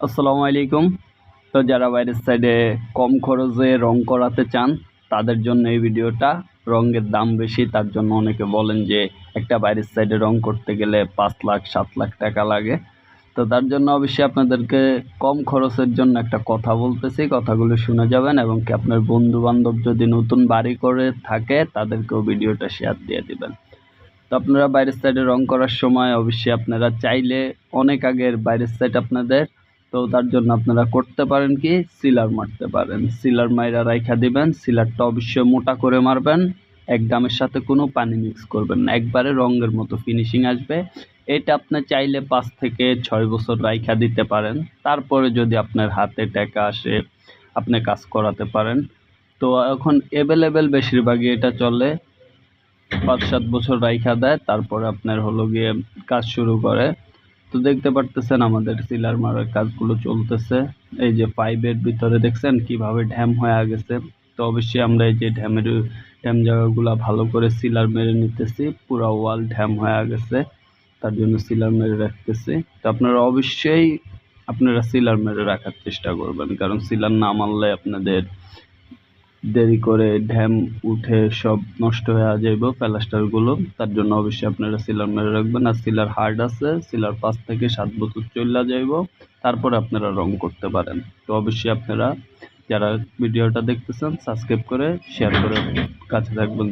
আসসালামু আলাইকুম। তো যারা বাইরের সাইডে কম খরচে রং করাতে চান, তাদের জন্য এই ভিডিওটা রঙের দাম বেশি, তার জন্য অনেকে বলেন যে একটা বাইরের সাইডে রং করতে গেলে পাঁচ লাখ, সাত লাখ টাকা লাগে। তো তার জন্য অবশ্যই আপনাদেরকে কম খরচের জন্য একটা কথা বলতেছি, কথাগুলো শুনে যাবেন এবং কি আপনার বন্ধু বান্ধব যদি নতুন বাড়ি করে থাকে, তাদেরকেও ভিডিওটা শেয়ার দিয়ে দিবেন। তো আপনারা বাইরের সাইডে রং করার সময় অবশ্যই আপনারা চাইলে অনেক আগের বাইরের সাইড আপনাদের তো তার জন্য আপনারা করতে পারেন কি? সিলার মারতে পারেন। সিলার মাইরা রাইখা দিবেন, সিলারটা অবশ্যই মোটা করে মারবেন এক গামের সাথে কোনো পানি মিক্স করবেন না। একবারে রঙের মতো ফিনিশিং আসবে। এটা আপনি চাইলে পাঁচ থেকে ছয় বছর রাইখা দিতে পারেন। তারপরে যদি আপনার হাতে টাকা আসে, আপনি কাজ করাতে পারেন। তো এখন অ্যাভেলেবেল বেশিরভাগই এটা চলে। পাঁচ সাত বছর রাইখা দেয়, তারপরে আপনার হলো গিয়ে কাজ শুরু করে। তো দেখতে পারতেছেন আমাদের সিলার মারার কাজগুলো চলতেছে। এই যে পাইপের ভিতরে দেখছেন কীভাবে ড্যাম হয়ে গেছে। তো অবশ্যই আমরা এই যে ড্যামের, ড্যাম জায়গাগুলো ভালো করে সিলার মেরে নিতেছি। পুরো ওয়াল ড্যাম হয়ে গেছে। তার জন্য সিলার মেরে রাখতেছি। তো আপনারা অবশ্যই আপনারা সিলার মেরে রাখার চেষ্টা করবেন। কারণ সিলার না মারলে আপনাদের দেরি করে ড্যাম উঠে সব নষ্ট হয়ে যাইব প্লাস্টারগুলো। তার জন্য অবশ্যই আপনারা সিলার মেরে রাখবেন। আর সিলার হার্ড আছে, সিলার পাঁচ থেকে সাত বছর চলে যাইব। তারপরে আপনারা রং করতে পারেন। তো অবশ্যই আপনারা যারা ভিডিওটা দেখতেছেন সাবস্ক্রাইব করে শেয়ার করে কাছে থাকবেন।